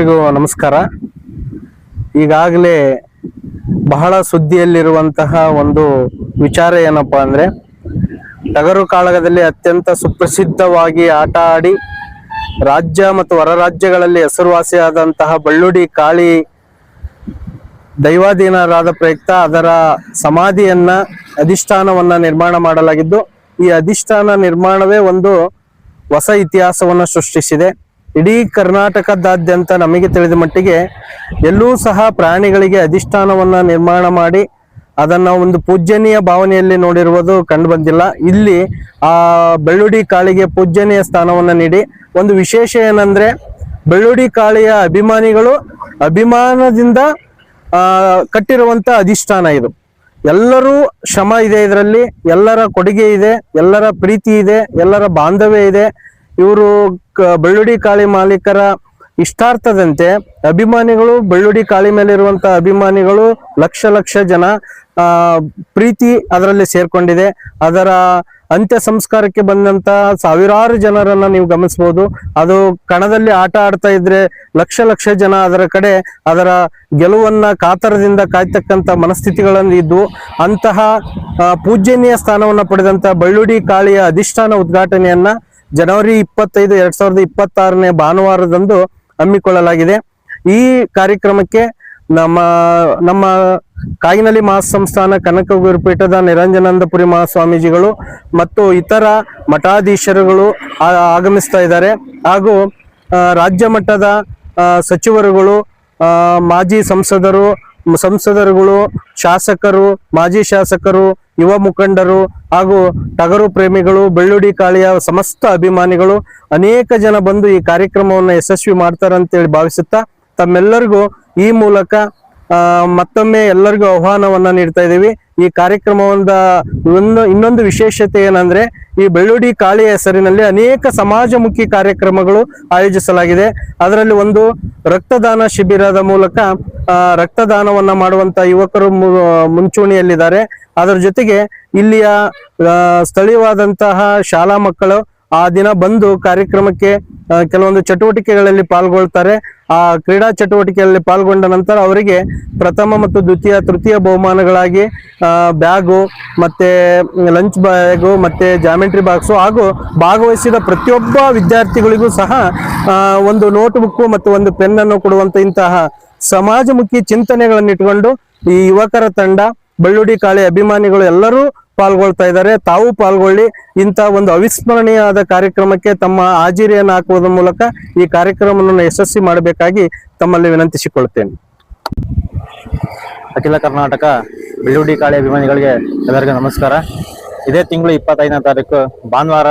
ಎಲ್ರಿಗೂ ನಮಸ್ಕಾರ. ಈಗಾಗಲೇ ಬಹಳ ಸುದ್ದಿಯಲ್ಲಿರುವಂತಹ ಒಂದು ವಿಚಾರ ಏನಪ್ಪಾ ಅಂದ್ರೆ, ಟಗರು ಕಾಳಗದಲ್ಲಿ ಅತ್ಯಂತ ಸುಪ್ರಸಿದ್ಧವಾಗಿ ಆಟ ಆಡಿ ರಾಜ್ಯ ಮತ್ತು ಹೊರ ರಾಜ್ಯಗಳಲ್ಲಿ ಹೆಸರುವಾಸಿಯಾದಂತಹ ಬಳ್ಳುಡಿ ಕಾಳಿ ದೈವಾಧೀನರಾದ ಪ್ರಯುಕ್ತ ಅದರ ಸಮಾಧಿಯನ್ನ, ಅಧಿಷ್ಠಾನವನ್ನ ನಿರ್ಮಾಣ ಮಾಡಲಾಗಿದ್ದು, ಈ ಅಧಿಷ್ಠಾನ ನಿರ್ಮಾಣವೇ ಒಂದು ಹೊಸ ಇತಿಹಾಸವನ್ನು ಸೃಷ್ಟಿಸಿದೆ. ಇಡೀ ಕರ್ನಾಟಕದಾದ್ಯಂತ ನಮಗೆ ತಿಳಿದ ಮಟ್ಟಿಗೆ ಎಲ್ಲೂ ಸಹ ಪ್ರಾಣಿಗಳಿಗೆ ಅಧಿಷ್ಠಾನವನ್ನ ನಿರ್ಮಾಣ ಮಾಡಿ ಅದನ್ನ ಒಂದು ಪೂಜ್ಯನೀಯ ಭಾವನೆಯಲ್ಲಿ ನೋಡಿರುವುದು ಕಂಡು ಬಂದಿಲ್ಲ. ಇಲ್ಲಿ ಆ ಬೆಳ್ಳುಡಿ ಕಾಳಿಗೆ ಪೂಜ್ಯನೀಯ ಸ್ಥಾನವನ್ನ ನೀಡಿ ಒಂದು ವಿಶೇಷ ಏನಂದ್ರೆ ಬೆಳ್ಳುಡಿ ಕಾಳಿಯ ಅಭಿಮಾನಿಗಳು ಅಭಿಮಾನದಿಂದ, ಆ, ಕಟ್ಟಿರುವಂತ ಅಧಿಷ್ಠಾನ ಇದು. ಎಲ್ಲರೂ ಶ್ರಮ ಇದೆ ಇದರಲ್ಲಿ, ಎಲ್ಲರ ಕೊಡುಗೆ ಇದೆ, ಎಲ್ಲರ ಪ್ರೀತಿ ಇದೆ, ಎಲ್ಲರ ಬಾಂಧವ್ಯ ಇದೆ. ಇವರು ಬಳ್ಳುಡಿ ಕಾಳಿ ಮಾಲೀಕರ ಇಷ್ಟಾರ್ಥದಂತೆ ಅಭಿಮಾನಿಗಳು ಬೆಳ್ಳುಡಿ ಕಾಳಿ ಮೇಲೆ ಇರುವಂತಹ ಅಭಿಮಾನಿಗಳು ಲಕ್ಷ ಲಕ್ಷ ಜನ ಪ್ರೀತಿ ಅದರಲ್ಲಿ ಸೇರ್ಕೊಂಡಿದೆ. ಅದರ ಅಂತ್ಯ ಸಂಸ್ಕಾರಕ್ಕೆ ಬಂದಂತ ಸಾವಿರಾರು ಜನರನ್ನ ನೀವು ಗಮನಿಸಬಹುದು. ಅದು ಕಣದಲ್ಲಿ ಆಟ ಆಡ್ತಾ ಇದ್ರೆ ಲಕ್ಷ ಲಕ್ಷ ಜನ ಅದರ ಕಡೆ ಅದರ ಗೆಲುವನ್ನ ಕಾತರದಿಂದ ಕಾಯ್ತಕ್ಕಂತ ಮನಸ್ಥಿತಿಗಳನ್ನು ಇದ್ದು, ಅಂತಹ ಪೂಜ್ಯನೀಯ ಸ್ಥಾನವನ್ನ ಪಡೆದಂತ ಬಳ್ಳುಡಿ ಕಾಳಿಯ ಅಧಿಷ್ಠಾನ ಉದ್ಘಾಟನೆಯನ್ನ ಜನವರಿ ಇಪ್ಪತ್ತೈದು, ಎರಡ್ ಸಾವಿರದ ಇಪ್ಪತ್ತಾರನೇ ಭಾನುವಾರದಂದು ಹಮ್ಮಿಕೊಳ್ಳಲಾಗಿದೆ. ಈ ಕಾರ್ಯಕ್ರಮಕ್ಕೆ ನಮ್ಮ ನಮ್ಮ ಕಾಗಿನಲಿ ಮಹಾಸಂಸ್ಥಾನ ಕನಕ ಗುರುಪೀಠದ ನಿರಂಜನಾನಂದಪುರಿ ಮಹಾಸ್ವಾಮೀಜಿಗಳು ಮತ್ತು ಇತರ ಮಠಾಧೀಶರುಗಳು ಆಗಮಿಸ್ತಾ ಇದ್ದಾರೆ. ಹಾಗೂ ರಾಜ್ಯ ಮಟ್ಟದ ಸಚಿವರುಗಳು ಮಾಜಿ ಸಂಸದರು ಸಂಸದರುಗಳು, ಶಾಸಕರು, ಮಾಜಿ ಶಾಸಕರು, ಯುವ ಮುಖಂಡರು ಹಾಗೂ ಟಗರು ಪ್ರೇಮಿಗಳು ಬೆಳ್ಳುಡಿ ಕಾಳಿಯ ಸಮಸ್ತ ಅಭಿಮಾನಿಗಳು ಅನೇಕ ಜನ ಬಂದು ಈ ಕಾರ್ಯಕ್ರಮವನ್ನು ಯಶಸ್ವಿ ಮಾಡ್ತಾರೆ ಅಂತೇಳಿ ಭಾವಿಸುತ್ತಾ ತಮ್ಮೆಲ್ಲರಿಗೂ ಈ ಮೂಲಕ ಮತ್ತೊಮ್ಮೆ ಎಲ್ಲರಿಗೂ ಆಹ್ವಾನವನ್ನ ನೀಡ್ತಾ ಇದ್ದೀವಿ. ಈ ಕಾರ್ಯಕ್ರಮವೊಂದ ಒಂದು ಇನ್ನೊಂದು ವಿಶೇಷತೆ ಏನಂದ್ರೆ ಈ ಬೆಳ್ಳುಡಿ ಕಾಳಿಯ ಹೆಸರಿನಲ್ಲಿ ಅನೇಕ ಸಮಾಜಮುಖಿ ಕಾರ್ಯಕ್ರಮಗಳು ಆಯೋಜಿಸಲಾಗಿದೆ. ಅದರಲ್ಲಿ ಒಂದು ರಕ್ತದಾನ ಶಿಬಿರದ ಮೂಲಕ ರಕ್ತದಾನವನ್ನ ಮಾಡುವಂತ ಯುವಕರು ಮುಂಚೂಣಿಯಲ್ಲಿದ್ದಾರೆ. ಅದರ ಜೊತೆಗೆ ಇಲ್ಲಿಯ ಸ್ಥಳೀಯವಾದಂತಹ ಶಾಲಾ ಮಕ್ಕಳು ಆ ದಿನ ಬಂದು ಕಾರ್ಯಕ್ರಮಕ್ಕೆ ಕೆಲವೊಂದು ಚಟುವಟಿಕೆಗಳಲ್ಲಿ ಪಾಲ್ಗೊಳ್ತಾರೆ. ಆ ಕ್ರೀಡಾ ಚಟುವಟಿಕೆಯಲ್ಲಿ ಪಾಲ್ಗೊಂಡ ನಂತರ ಅವರಿಗೆ ಪ್ರಥಮ ಮತ್ತು ದ್ವಿತೀಯ, ತೃತೀಯ ಬಹುಮಾನಗಳಾಗಿ ಬ್ಯಾಗು ಮತ್ತೆ ಲಂಚ್ ಬ್ಯಾಗು ಮತ್ತೆ ಜಾಮೆಟ್ರಿ ಬಾಕ್ಸು ಹಾಗೂ ಭಾಗವಹಿಸಿದ ಪ್ರತಿಯೊಬ್ಬ ವಿದ್ಯಾರ್ಥಿಗಳಿಗೂ ಸಹ ಒಂದು ನೋಟ್ ಬುಕ್ ಮತ್ತು ಒಂದು ಪೆನ್ ಅನ್ನು ಕೊಡುವಂತ ಇಂತಹ ಸಮಾಜಮುಖಿ ಚಿಂತನೆಗಳನ್ನು ಇಟ್ಕೊಂಡು ಈ ಯುವಕರ ತಂಡ, ಬಳ್ಳುಡಿ ಕಾಳಿ ಅಭಿಮಾನಿಗಳು ಎಲ್ಲರೂ ಪಾಲ್ಗೊಳ್ತಾ ಇದ್ದಾರೆ. ತಾವು ಪಾಲ್ಗೊಳ್ಳಿ. ಇಂಥ ಒಂದು ಅವಿಸ್ಮರಣೀಯವಾದ ಕಾರ್ಯಕ್ರಮಕ್ಕೆ ತಮ್ಮ ಹಾಜಿರಿಯನ್ನು ಹಾಕುವುದರ ಮೂಲಕ ಈ ಕಾರ್ಯಕ್ರಮವನ್ನು ಯಶಸ್ವಿ ಮಾಡಬೇಕಾಗಿ ತಮ್ಮಲ್ಲಿ ವಿನಂತಿಸಿಕೊಳ್ಳುತ್ತೇನೆ. ಅಖಿಲ ಕರ್ನಾಟಕ ಬೆಳ್ಳುಡಿ ಕಾಳಿ ಅಭಿಮಾನಿಗಳಿಗೆ ಎಲ್ಲರಿಗೂ ನಮಸ್ಕಾರ. ಇದೇ ತಿಂಗಳು ಇಪ್ಪತ್ತೈದನೇ ತಾರೀಕು ಭಾನುವಾರ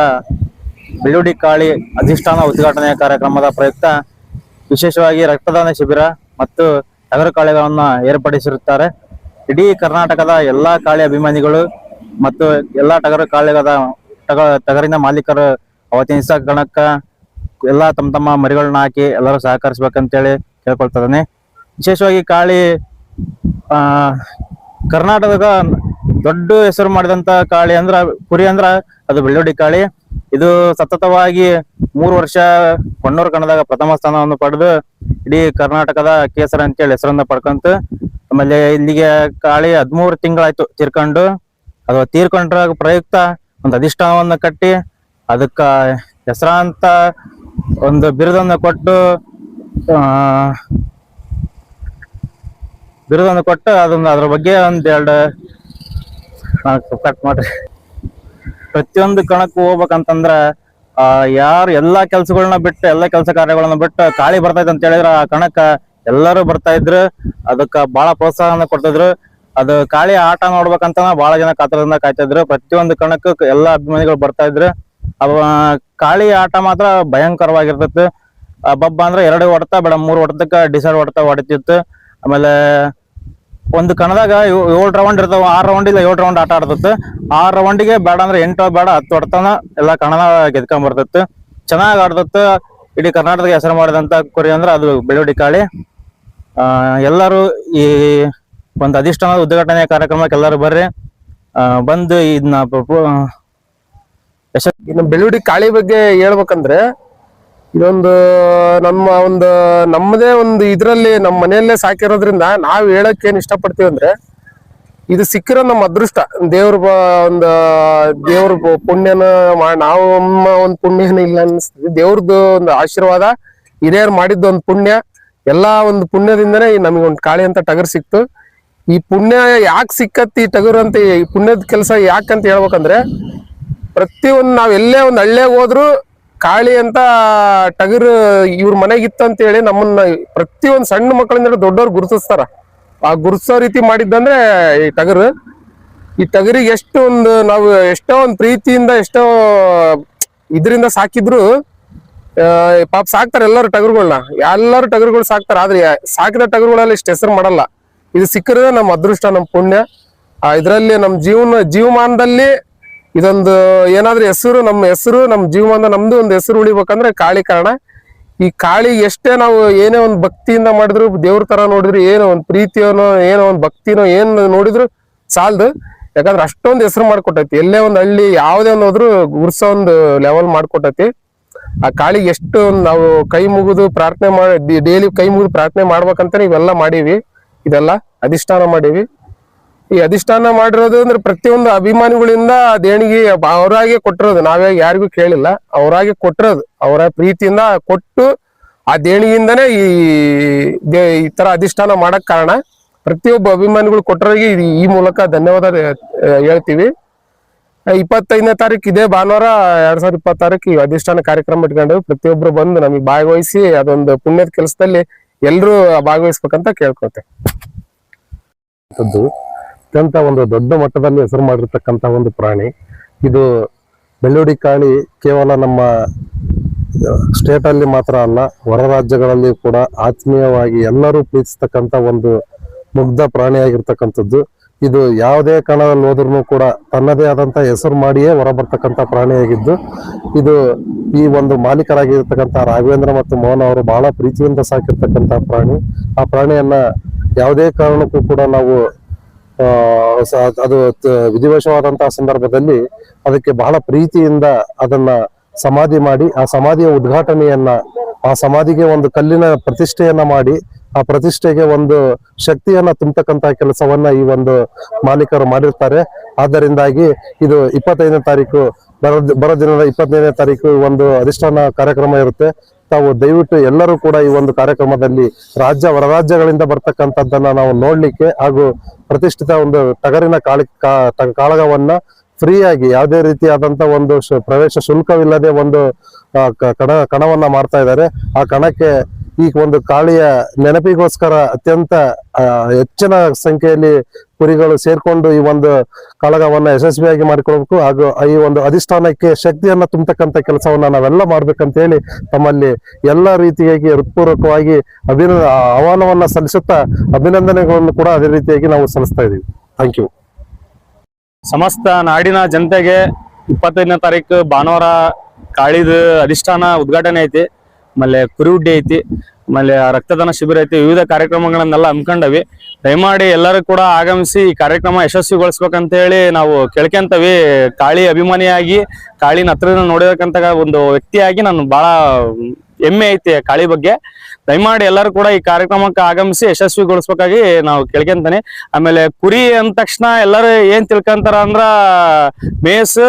ಬೆಳ್ಳುಡಿ ಕಾಳಿ ಅಧಿಷ್ಠಾನ ಉದ್ಘಾಟನೆಯ ಕಾರ್ಯಕ್ರಮದ ಪ್ರಯುಕ್ತ ವಿಶೇಷವಾಗಿ ರಕ್ತದಾನ ಶಿಬಿರ ಮತ್ತು ಟಗರು ಕಾಳೆಗಳನ್ನು ಏರ್ಪಡಿಸಿರುತ್ತಾರೆ. ಇಡೀ ಕರ್ನಾಟಕದ ಎಲ್ಲಾ ಕಾಳಿ ಅಭಿಮಾನಿಗಳು ಮತ್ತು ಎಲ್ಲಾ ಟಗರು ಕಾಳೆಗದ ಟಗ, ಟಗರಿನ ಮಾಲೀಕರು ಅವತ್ತಿನ ಗಣಕ್ಕ ಎಲ್ಲಾ ತಮ್ಮ ತಮ್ಮ ಮರಿಗಳನ್ನ ಹಾಕಿ ಎಲ್ಲರೂ ಸಹಕರಿಸ್ಬೇಕಂತೇಳಿ ಇದ್ದಾನೆ ವಿಶೇಷವಾಗಿ ಕಾಳಿ ಕರ್ನಾಟಕದ ದೊಡ್ಡ ಹೆಸರು ಮಾಡಿದಂತ ಕಾಳಿ ಅಂದ್ರ ಕುರಿ ಅಂದ್ರ ಅದು ಬೆಳ್ಳುಡಿ ಕಾಳಿ. ಇದು ಸತತವಾಗಿ ಮೂರು ವರ್ಷ ಕೊಣ್ಣೂರು ಕಣದಾಗ ಪ್ರಥಮ ಸ್ಥಾನವನ್ನು ಪಡೆದು ಇಡೀ ಕರ್ನಾಟಕದ ಕೇಸರ ಅಂತೇಳಿ ಹೆಸರನ್ನ ಪಡ್ಕೊಂತ. ಆಮೇಲೆ ಇಲ್ಲಿಗೆ ಕಾಳಿ ಹದಿಮೂರು ತಿಂಗಳಾಯ್ತು ತೀರ್ಕೊಂಡು. ಅದು ತೀರ್ಕೊಂಡ್ರ ಪ್ರಯುಕ್ತ ಒಂದು ಅಧಿಷ್ಠಾನವನ್ನ ಕಟ್ಟಿ ಅದಕ್ಕ ಹೆಸರಾಂತ ಒಂದು ಬಿರುದನ್ನು ಕೊಟ್ಟು ಬಿರುದನ್ನು ಕೊಟ್ಟು ಅದನ್ನ ಅದ್ರ ಬಗ್ಗೆ ಒಂದ್ ಎರಡು ಕಟ್ ಮಾಡ್ರಿ. ಪ್ರತಿಯೊಂದು ಕಣಕ್ಕೂ ಹೋಗ್ಬೇಕಂತಂದ್ರ, ಆ, ಯಾರು ಎಲ್ಲಾ ಕೆಲ್ಸಗಳನ್ನ ಬಿಟ್ಟು, ಎಲ್ಲಾ ಕೆಲಸ ಕಾರ್ಯಗಳನ್ನ ಬಿಟ್ಟು ಕಾಳಿ ಬರ್ತೈತೆ ಅಂತ ಹೇಳಿದ್ರ ಆ ಕಣಕ್ಕ ಎಲ್ಲರೂ ಬರ್ತಾ ಇದ್ರು. ಅದಕ್ಕ ಬಹಳ ಪ್ರೋತ್ಸಾಹನ ಕೊಡ್ತಿದ್ರು. ಅದು ಕಾಳಿ ಆಟ ನೋಡ್ಬೇಕಂತ ಬಹಳ ಜನ ಕಾತರದಿಂದ ಕಾಯ್ತಿದ್ರು ಪ್ರತಿಯೊಂದು ಕಣಕ್ಕೂ ಎಲ್ಲಾ ಅಭಿಮಾನಿಗಳು ಬರ್ತಾ ಇದ್ರು. ಅವ ಕಾಳಿ ಆಟ ಮಾತ್ರ ಭಯಂಕರವಾಗಿರ್ತೈತಿ ಬಬ್ಬ ಅಂದ್ರೆ ಎರಡು ಹೊಡೆತ, ಬೇಡ, ಮೂರು ಹೊಡೆತಕ್ಕ ಡಿಸೈಡ್ ಹೊಡೆತ ಹೊಡಿತಿತ್ತು. ಆಮೇಲೆ ಒಂದು ಕಣದಾಗ ಏಳು ರೌಂಡ್ ಇರ್ತಾವ, ಆರು ರೌಂಡ್ ಇಲ್ಲ, ಏಳು ರೌಂಡ್ ಆಟ ಆಡ್ತತ್ತು ಆರು ರೌಂಡಿಗೆ ಬೇಡ ಅಂದ್ರೆ ಎಂಟು ಬೇಡ, ಹತ್ತು ಹೊಡ್ತಾನ, ಎಲ್ಲ ಕಣದ ಗೆದ್ಕೊಂಡ್ ಬರ್ತತ್ತು ಚೆನ್ನಾಗ್ ಆಡ್ತೈತೆ. ಇಡೀ ಕರ್ನಾಟಕದ ಹೆಸರು ಮಾಡಿದಂತ ಕುರಿ ಅಂದ್ರೆ ಅದು ಬೆಳ್ಳುಡಿ ಕಾಳಿ. ಎಲ್ಲರೂ ಈ ಒಂದು ಅಧಿಷ್ಠಾನದ ಉದ್ಘಾಟನೆ ಕಾರ್ಯಕ್ರಮಕ್ಕೆ ಎಲ್ಲರೂ ಬರ್ರಿ. ಬಂದು ಇದನ್ನ ಇನ್ನು ಬೆಳ್ಳುಡಿ ಕಾಳಿ ಬಗ್ಗೆ ಹೇಳ್ಬೇಕಂದ್ರೆ ಇದೊಂದು, ನಮ್ಮ ಒಂದು, ನಮ್ಮದೇ ಒಂದು ಇದರಲ್ಲಿ ನಮ್ಮ ಮನೆಯಲ್ಲೇ ಸಾಕಿರೋದ್ರಿಂದ ನಾವು ಹೇಳಕ್ ಏನು ಇಷ್ಟಪಡ್ತೀವಿ ಅಂದ್ರೆ, ಇದು ಸಿಕ್ಕಿರೋ ನಮ್ಮ ಅದೃಷ್ಟ. ದೇವ್ರ ಒಂದು, ದೇವ್ರ ಪುಣ್ಯನ ನಾವು ನಮ್ಮ ಒಂದು ಪುಣ್ಯನ ಇಲ್ಲ ಅನ್ಸ್ತದೆ. ದೇವ್ರದ್ದು ಒಂದು ಆಶೀರ್ವಾದ, ಹಿರಿಯರು ಮಾಡಿದ್ದು ಒಂದು ಪುಣ್ಯ, ಎಲ್ಲಾ ಒಂದು ಪುಣ್ಯದಿಂದನೇ ನಮಗೆ ಒಂದು ಕಾಳಿ ಅಂತ ಟಗರ್ ಸಿಕ್ತು. ಈ ಪುಣ್ಯ ಯಾಕೆ ಸಿಕ್ಕತ್ತಿ ಟಗರು ಅಂತ, ಈ ಪುಣ್ಯದ ಕೆಲಸ ಯಾಕಂತ ಹೇಳ್ಬೇಕಂದ್ರೆ, ಪ್ರತಿಯೊಂದು ನಾವು ಎಲ್ಲೇ ಒಂದು ಹಳ್ಳಿಯಾಗ ಹೋದ್ರು ಕಾಳಿ ಅಂತ ಟಗರು ಇವ್ರ ಮನೆಗಿತ್ತು ಅಂತ ಹೇಳಿ ನಮ್ಮನ್ನ ಪ್ರತಿಯೊಂದು ಸಣ್ಣ ಮಕ್ಕಳಿಂದ ದೊಡ್ಡವ್ರು ಗುರುತಿಸ್ತಾರ. ಆ ಗುರುತಿಸೋ ರೀತಿ ಮಾಡಿದ್ದಂದ್ರೆ ಈ ಟಗರು. ಈ ಟಗರಿಗೆ ಎಷ್ಟು ಒಂದು ನಾವು ಎಷ್ಟೋ ಒಂದು ಪ್ರೀತಿಯಿಂದ ಎಷ್ಟೋ ಇದರಿಂದ ಸಾಕಿದ್ರು ಪಾಪ ಸಾಕ್ತಾರೆ ಎಲ್ಲರೂ ಟಗರುಗಳನ್ನ ಎಲ್ಲರೂ ಟಗರುಗಳು ಸಾಕ್ತಾರೆ, ಆದ್ರೆ ಸಾಕಿದ ಟಗರುಗಳಲ್ಲಿ ಇಷ್ಟು ಹೆಸರು ಮಾಡಲ್ಲ. ಇದು ಸಿಕ್ಕಿರೋದೇ ನಮ್ಮ ಅದೃಷ್ಟ ನಮ್ಮ ಪುಣ್ಯ. ಇದ್ರಲ್ಲಿ ನಮ್ಮ ಜೀವನ, ಜೀವಮಾನದಲ್ಲಿ ಇದೊಂದು ಏನಾದ್ರೂ ಹೆಸರು, ನಮ್ಮ ಹೆಸರು, ನಮ್ಮ ಜೀವಮಾನ, ನಮ್ದು ಒಂದು ಹೆಸರು ಉಳಿಬೇಕಂದ್ರೆ ಕಾಳಿ ಕಾರಣ. ಈ ಕಾಳಿ ಎಷ್ಟೇ ನಾವು ಏನೇ ಒಂದು ಭಕ್ತಿಯಿಂದ ಮಾಡಿದ್ರು, ದೇವ್ರ ತರ ನೋಡಿದ್ರು, ಏನೋ ಒಂದು ಪ್ರೀತಿಯೋನೋ, ಏನೋ ಒಂದು ಭಕ್ತಿನೋ, ಏನ್ ನೋಡಿದ್ರು ಸಾಲದು. ಯಾಕಂದ್ರೆ ಅಷ್ಟೊಂದು ಹೆಸರು ಮಾಡ್ಕೊಟ್ಟೈತಿ. ಎಲ್ಲೇ ಒಂದು ಹಳ್ಳಿ, ಯಾವುದೇ ಒಂದು ಹೋದ್ರು ಗುರ್ಸೋ ಒಂದು ಲೆವೆಲ್ ಮಾಡ್ಕೊಟ್ಟೈತಿ. ಆ ಕಾಳಿಗೆ ಎಷ್ಟು ನಾವು ಕೈ ಮುಗಿದು ಪ್ರಾರ್ಥನೆ ಮಾಡಿ, ಡೈಲಿ ಕೈ ಮುಗಿದು ಪ್ರಾರ್ಥನೆ ಮಾಡ್ಬೇಕಂತ ಇವೆಲ್ಲ ಮಾಡೀವಿ. ಇದೆಲ್ಲ ಅಧಿಷ್ಠಾನ ಮಾಡೀವಿ. ಈ ಅಧಿಷ್ಠಾನ ಮಾಡಿರೋದು ಅಂದ್ರೆ ಪ್ರತಿಯೊಂದು ಅಭಿಮಾನಿಗಳಿಂದ ದೇಣಿಗೆ ಅವರಾಗೆ ಕೊಟ್ಟಿರೋದು. ನಾವೇ ಯಾರಿಗೂ ಕೇಳಿಲ್ಲ. ಅವರಾಗೆ ಕೊಟ್ಟಿರೋದು. ಅವರ ಪ್ರೀತಿಯಿಂದ ಕೊಟ್ಟು ಆ ದೇಣಿಗೆಯಿಂದನೇ ಈ ಈ ತರ ಅಧಿಷ್ಠಾನ ಮಾಡಕ್ ಕಾರಣ ಪ್ರತಿಯೊಬ್ಬ ಅಭಿಮಾನಿಗಳು ಕೊಟ್ಟರಿಗೆ ಈ ಮೂಲಕ ಧನ್ಯವಾದ ಹೇಳ್ತೀವಿ. ಇಪ್ಪತ್ತೈದನೇ ತಾರೀಕು ಇದೇ ಭಾನುವಾರ, ಎರಡ್ ಸಾವಿರದ ಇಪ್ಪತ್ತಾರಕ್ಕೆ ಈ ಅಧಿಷ್ಠಾನ ಕಾರ್ಯಕ್ರಮ ಇಟ್ಕೊಂಡು ಪ್ರತಿಯೊಬ್ರು ಬಂದು ನಮಗೆ ಭಾಗವಹಿಸಿ ಅದೊಂದು ಪುಣ್ಯದ ಕೆಲಸದಲ್ಲಿ ಎಲ್ಲರೂ ಭಾಗವಹಿಸ್ಬೇಕಂತ ಕೇಳ್ಕೊತೆ ಅತ್ಯಂತ ಒಂದು ದೊಡ್ಡ ಮಟ್ಟದಲ್ಲಿ ಹೆಸರು ಮಾಡಿರ್ತಕ್ಕಂಥ ಒಂದು ಪ್ರಾಣಿ. ಇದು ಬೆಳ್ಳುಡಿ ಕಾಳಿ ಕೇವಲ ನಮ್ಮ ಸ್ಟೇಟ್ ಅಲ್ಲಿ ಮಾತ್ರ ಅಲ್ಲ, ಹೊರ ರಾಜ್ಯಗಳಲ್ಲಿ ಕೂಡ ಆತ್ಮೀಯವಾಗಿ ಎಲ್ಲರೂ ಪ್ರೀತಿಸ್ತಕ್ಕಂಥ ಒಂದು ಮುಗ್ಧ ಪ್ರಾಣಿಯಾಗಿರ್ತಕ್ಕಂಥದ್ದು. ಇದು ಯಾವುದೇ ಕಣದಲ್ಲಿ ಹೋದ್ರೂ ಕೂಡ ತನ್ನದೇ ಆದಂತ ಹೆಸರು ಮಾಡಿಯೇ ಹೊರಬರ್ತಕ್ಕಂಥ ಪ್ರಾಣಿಯಾಗಿದ್ದು, ಇದು ಈ ಒಂದು ಮಾಲೀಕರಾಗಿರ್ತಕ್ಕಂಥ ರಾಘವೇಂದ್ರ ಮತ್ತು ಮೋಹನ್ ಅವರು ಬಹಳ ಪ್ರೀತಿಯಿಂದ ಸಾಕಿರ್ತಕ್ಕಂಥ ಪ್ರಾಣಿ. ಆ ಪ್ರಾಣಿಯನ್ನ ಯಾವುದೇ ಕಾರಣಕ್ಕೂ ಕೂಡ ನಾವು ಅದು ವಿಧಿವಶವಾದಂತಹ ಸಂದರ್ಭದಲ್ಲಿ ಅದಕ್ಕೆ ಬಹಳ ಪ್ರೀತಿಯಿಂದ ಅದನ್ನ ಸಮಾಧಿ ಮಾಡಿ, ಆ ಸಮಾಧಿಯ ಉದ್ಘಾಟನೆಯನ್ನ, ಆ ಸಮಾಧಿಗೆ ಒಂದು ಕಲ್ಲಿನ ಪ್ರತಿಷ್ಠೆಯನ್ನ ಮಾಡಿ, ಆ ಪ್ರತಿಷ್ಠೆಗೆ ಒಂದು ಶಕ್ತಿಯನ್ನ ತುಂಬತಕ್ಕಂತಹ ಕೆಲಸವನ್ನ ಈ ಒಂದು ಮಾಲೀಕರು ಮಾಡಿರ್ತಾರೆ. ಆದ್ದರಿಂದಾಗಿ ಇದು ಇಪ್ಪತ್ತೈದನೇ ತಾರೀಕು ಬರೋ ದಿನದ ಇಪ್ಪತ್ತೈದನೇ ತಾರೀಕು ಒಂದು ಅಧಿಷ್ಠಾನ ಕಾರ್ಯಕ್ರಮ ಇರುತ್ತೆ. ತಾವು ದಯವಿಟ್ಟು ಎಲ್ಲರೂ ಕೂಡ ಈ ಒಂದು ಕಾರ್ಯಕ್ರಮದಲ್ಲಿ ರಾಜ್ಯ ಹೊರರಾಜ್ಯಗಳಿಂದ ಬರ್ತಕ್ಕಂಥದ್ದನ್ನ ನಾವು ನೋಡ್ಲಿಕ್ಕೆ ಹಾಗೂ ಪ್ರತಿಷ್ಠಿತ ಒಂದು ಟಗರಿನ ಕಾಳಿ ಕಾಳಗವನ್ನ ಫ್ರೀಯಾಗಿ ಯಾವುದೇ ರೀತಿಯಾದಂತ ಒಂದು ಪ್ರವೇಶ ಶುಲ್ಕವಿಲ್ಲದೆ ಒಂದು ಕಣ, ಕಣವನ್ನ ಮಾಡ್ತಾ ಇದ್ದಾರೆ. ಆ ಕಣಕ್ಕೆ ಈ ಒಂದು ಕಾಳಿಯ ನೆನಪಿಗೋಸ್ಕರ ಅತ್ಯಂತ ಹೆಚ್ಚಿನ ಸಂಖ್ಯೆಯಲ್ಲಿ ಕುರಿಗಳು ಸೇರ್ಕೊಂಡು ಈ ಒಂದು ಕಳಗವನ್ನ ಯಶಸ್ವಿಯಾಗಿ ಮಾಡಿಕೊಳ್ಬೇಕು. ಹಾಗೂ ಈ ಒಂದು ಅಧಿಷ್ಠಾನಕ್ಕೆ ಶಕ್ತಿಯನ್ನ ತುಂಬತಕ್ಕಂತ ಕೆಲಸವನ್ನ ನಾವೆಲ್ಲ ಮಾಡ್ಬೇಕಂತ ಹೇಳಿ ತಮ್ಮಲ್ಲಿ ಎಲ್ಲ ರೀತಿಯಾಗಿ ಹೃತ್ಪೂರ್ವಕವಾಗಿ ಅಭಿನ, ಆಹ್ವಾನವನ್ನ ಸಲ್ಲಿಸುತ್ತಾ ಅಭಿನಂದನೆಗಳನ್ನು ಕೂಡ ಅದೇ ರೀತಿಯಾಗಿ ನಾವು ಸಲ್ಲಿಸ್ತಾ ಇದ್ದೀವಿ ಥ್ಯಾಂಕ್ ಯು ಸಮಸ್ತ ನಾಡಿನ ಜನತೆಗೆ ಇಪ್ಪತ್ತೈದನೇ ತಾರೀಕು ಭಾನುವಾರ ಕಾಳಿದ ಅಧಿಷ್ಠಾನ ಉದ್ಘಾಟನೆ ಐತಿ. ಆಮೇಲೆ ಕುರಿ ಹುಡ್ಡಿ ಐತಿ, ಆಮೇಲೆ ರಕ್ತದಾನ ಶಿಬಿರ ಐತಿ, ವಿವಿಧ ಕಾರ್ಯಕ್ರಮಗಳನ್ನೆಲ್ಲ ಹಮ್ಮಿಕೊಂಡವಿ ದಯಮಾಡಿ ಎಲ್ಲರೂ ಕೂಡ ಆಗಮಿಸಿ ಈ ಕಾರ್ಯಕ್ರಮ ಯಶಸ್ವಿಗೊಳಿಸ್ಬೇಕಂತ ಹೇಳಿ ನಾವು ಕೇಳ್ಕೊಂತವಿ. ಕಾಳಿ ಅಭಿಮಾನಿಯಾಗಿ ಕಾಳಿನ ಹತ್ರದಿಂದ ನೋಡಿರಕ್ಕಂತ ಒಂದು ವ್ಯಕ್ತಿಯಾಗಿ ನಾನು ಬಹಳ ಹೆಮ್ಮೆ ಐತಿ ಕಾಳಿ ಬಗ್ಗೆ. ದಯಮಾಡಿ ಎಲ್ಲರೂ ಕೂಡ ಈ ಕಾರ್ಯಕ್ರಮಕ್ಕೆ ಆಗಮಿಸಿ ಯಶಸ್ವಿಗೊಳಿಸ್ಬೇಕಾಗಿ ನಾವು ಕೇಳ್ಕೊಂತಾನೆ. ಆಮೇಲೆ ಕುರಿ ಅಂದ ತಕ್ಷಣ ಎಲ್ಲರೂ ಏನ್ ತಿಳ್ಕೊಂತಾರ ಅಂದ್ರ ಮೇಸ್,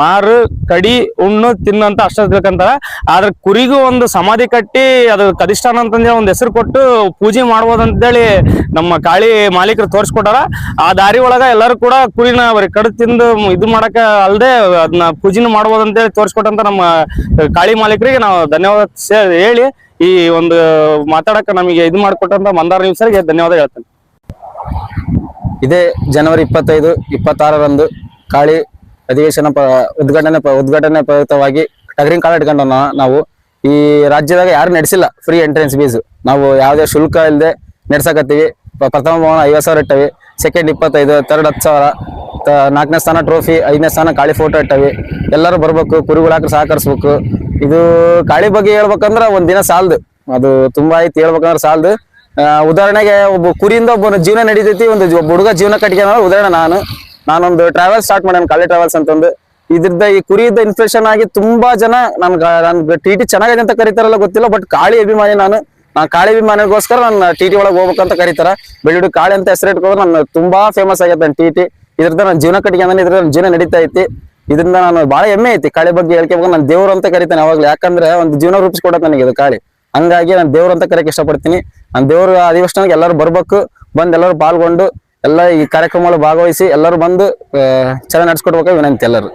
ಮಾರು, ಕಡಿ, ಉಣ್ಣು ತಿನ್ನಂತ ಅಷ್ಟ ತಿಳ್ಕೊಂತಾರ. ಆದ್ರೆ ಕುರಿಗೂ ಒಂದು ಸಮಾಧಿ ಕಟ್ಟಿ ಅದು ಕದಿಷ್ಠಾನ ಅಂತಂದ್ರೆ ಒಂದು ಹೆಸರು ಕೊಟ್ಟು ಪೂಜೆ ಮಾಡ್ಬೋದು ಅಂತೇಳಿ ನಮ್ಮ ಕಾಳಿ ಮಾಲೀಕರು ತೋರಿಸ್ಕೊಟ್ಟಾರ. ಆ ದಾರಿ ಒಳಗ ಎಲ್ಲರೂ ಕೂಡ ಕುರಿನ ಬರೀ ಕಡ್ ತಿಂದು ಇದು ಮಾಡಕ ಅಲ್ಲದೆ ಅದನ್ನ ಪೂಜೆನೂ ಮಾಡ್ಬೋದು ಅಂತೇಳಿ ತೋರಿಸ್ಕೊಟ್ಟಂತ ನಮ್ಮ ಕಾಳಿ ಮಾಲೀಕರಿಗೆ ನಾವು ಧನ್ಯವಾದ ಹೇಳಿ ಈ ಒಂದು ಮಾತಾಡಕ ನಮಗೆ ಇದು ಮಾಡಿಕೊಟ್ಟಂತ ಮಂದಾರ ನ್ಯೂಸ್ಗೆ ಧನ್ಯವಾದ ಹೇಳ್ತೇನೆ. ಇದೇ ಜನವರಿ ಇಪ್ಪತ್ತೈದು, ಇಪ್ಪತ್ತಾರರಂದು ಕಾಳಿ ಅಧಿವೇಶನ ಪ, ಉದ್ಘಾಟನೆ ಉದ್ಘಾಟನೆ ಪ್ರಯುಕ್ತವಾಗಿ ಟಗರಿಂಗ್ ಕಾಳ ಇಟ್ಕೊಂಡ ನಾವು ಈ ರಾಜ್ಯದಾಗ ಯಾರು ನಡೆಸಿಲ್ಲ ಫ್ರೀ ಎಂಟ್ರೆನ್ಸ್ ಫೀಸ್ ನಾವು ಯಾವುದೇ ಶುಲ್ಕ ಇಲ್ಲದೆ ನಡೆಸಕತ್ತೀವಿ. ಪ್ರಥಮ ಬಹುಮಾನ ಐವತ್ತು ಸಾವಿರ ಇಟ್ಟವಿ. ಸೆಕೆಂಡ್ ಇಪ್ಪತ್ತೈದು ತರ್ಡ್ ಹತ್ತು ಸಾವಿರ. ನಾಲ್ಕನೇ ಸ್ಥಾನ ಟ್ರೋಫಿ ಐದನೇ ಸ್ಥಾನ ಕಾಳಿ ಫೋಟೋ ಇಟ್ಟವಿ. ಎಲ್ಲರೂ ಬರ್ಬೇಕು, ಕುರಿಗಳು ಹಾಕಿ ಸಹಕರಿಸ್ಬೇಕು. ಇದು ಕಾಳಿ ಬಗ್ಗೆ ಹೇಳ್ಬೇಕಂದ್ರೆ ಒಂದ್ ದಿನ ಸಾಲದು. ಅದು ತುಂಬಾ ಐತಿ ಹೇಳ್ಬೇಕಂದ್ರೆ ಸಾಲದು. ಉದಾಹರಣೆಗೆ ಒಬ್ಬ ಕುರಿಯಿಂದ ಒಬ್ಬ ಜೀವನ ನಡೀತೈತಿ, ಒಂದು ಒಬ್ಬ ಹುಡುಗ ಜೀವನ ಕಟ್ಕೊಂಡ ಉದಾಹರಣೆ ನಾನು. ನಾನೊಂದು ಟ್ರಾವೆಲ್ಸ್ ಸ್ಟಾರ್ಟ್ ಮಾಡ್ಯಾನ ಕಾಳಿ ಟ್ರಾವೆಲ್ಸ್ ಅಂತಂದು. ಇದ್ರದ್ದ ಈ ಕುರಿಯಿಂದ ಇನ್ಫ್ಲೇಷನ್ ಆಗಿ ತುಂಬಾ ಜನ ನನ್ಗೆ ನನ್ಗೆ ಟಿ ಟಿ ಚೆನ್ನಾಗಿದೆ ಅಂತ ಕರೀತಾರಲ್ಲ ಗೊತ್ತಿಲ್ಲ ಬಟ್ ಕಾಳಿ ಅಭಿಮಾನಿ ನಾನು. ನಾನು ಕಾಳಿ ಅಭಿಮಾನಿಗೋಸ್ಕರ ನನ್ನ ಟಿ ಟಿ ಒಳಗೆ ಹೋಗ್ಬೇಕಂತ ಕರೀತಾರ. ಬೆಳ್ಳುಡಿ ಕಾಳಿ ಅಂತ ಹೆಸರಿಟ್ಕೊಂಡ್ರೆ ನಾನು ತುಂಬಾ ಫೇಮಸ್ ಆಗೈತೆ ನನ್ನ ಟಿ ಟಿ ಇದ್ರದ ನನ್ನ ಜೀವನ ಕಟ್ಟಿಗೆ ಅಂದ್ರೆ ಇದ್ರ ನನ್ನ ಜೀವನ ನಡೀತಾ ಐತಿ. ಇದರಿಂದ ನಾನು ಬಹಳ ಹೆಮ್ಮೆ ಐತಿ ಕಾಳಿ ಬಗ್ಗೆ ಹೇಳ್ಕೋಬೇಕು ನಾನು ದೇವ್ರು ಅಂತ ಕರಿತೇನೆ ಯಾವಾಗ್ಲೂ. ಯಾಕಂದ್ರೆ ಒಂದು ಜೀವನ ರೂಪಿಸ್ಕೊಡತ್ತೆ ನನಗೆ ಇದು ಕಾಳಿ. ಹಂಗಾಗಿ ನಾನು ದೇವ್ರು ಅಂತ ಕರೆಯಕ್ಕೆ ಇಷ್ಟಪಡ್ತೀನಿ. ನಾನು ದೇವ್ರ ಅಧಿವೇಶನಕ್ಕೆ ಎಲ್ಲರೂ ಬರ್ಬೇಕು. ಬಂದು ಎಲ್ಲರೂ ಪಾಲ್ಗೊಂಡು, ಎಲ್ಲ ಈ ಕಾರ್ಯಕ್ರಮಗಳು ಭಾಗವಹಿಸಿ ಎಲ್ಲರೂ ಬಂದು ಚೆನ್ನಾಗಿ ನಡ್ಸ್ಕೊಡ್ಬೇಕು ವಿನಂತಿ ಎಲ್ಲರೂ.